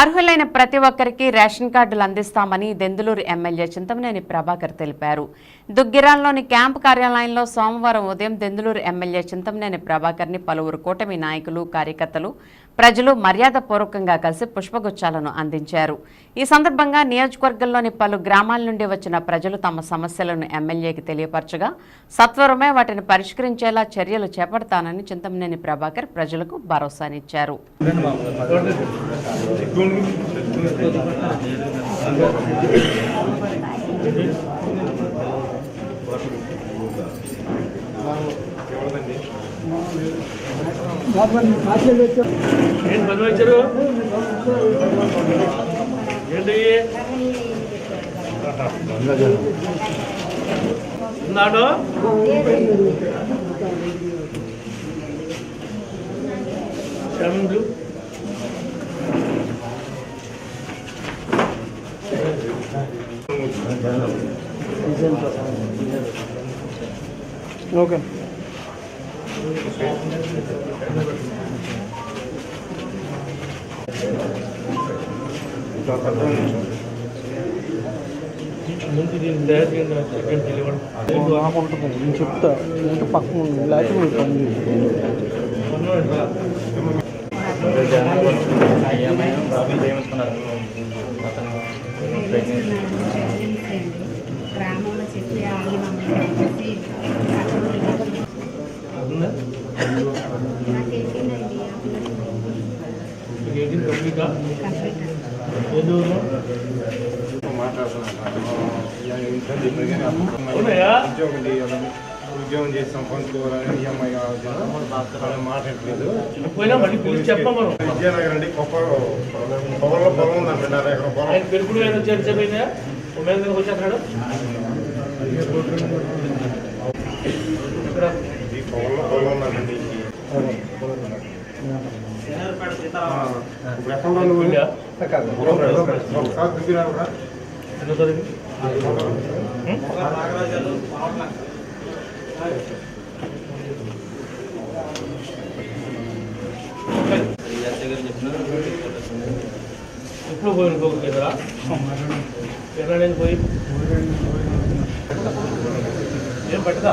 అర్హులైన ప్రతి ఒక్కరికి రేషన్ కార్డులు అందిస్తామని దెందులూరు ఎమ్మెల్యే చింతమనేని ప్రభాకర్ తెలిపారు. దుగ్గిరాల్లోని క్యాంపు కార్యాలయంలో సోమవారం ఉదయం దెందులూరు ఎమ్మెల్యే చింతమనేని ప్రభాకర్ని పలువురు కూటమి నాయకులు కార్యకర్తలు ప్రజలు మర్యాదపూర్వకంగా కలిసి పుష్పగుచ్చాలను అందించారు. ఈ సందర్భంగా నియోజకవర్గంలోని పలు గ్రామాల నుండి వచ్చిన ప్రజలు తమ సమస్యలను ఎమ్మెల్యేకి తెలియపరచగా సత్వరమే వాటిని పరిష్కరించేలా చర్యలు చేపడతానని చింతమనేని ప్రభాకర్ ప్రజలకు భరోసానిచ్చారు. ఏం పని వచ్చారు ఏంటి ఉన్నాడు చంద్రు ఓకే నేను చెప్తా ఇంటి పక్కన లేకపోతే పని చేయండి. ఉద్యోగం చేస్తాం పంచుకోవాలని ఈఎంఐ కావాలి మాట్లాడలేదు పోయినా మళ్ళీ పిలిచి చెప్పాం మనం. విద్యానగర్ అండి గొప్ప పొలంలో పొలం ఉందండి నా దగ్గర పొలం పెరుగుడు ఏదో చేర్చపోయినా ఉమేంద్ర దగ్గరకు ఎప్పుడు పోయిన పోకు ఎదురా ఎక్కడ పోయి ఏం పట్టుదా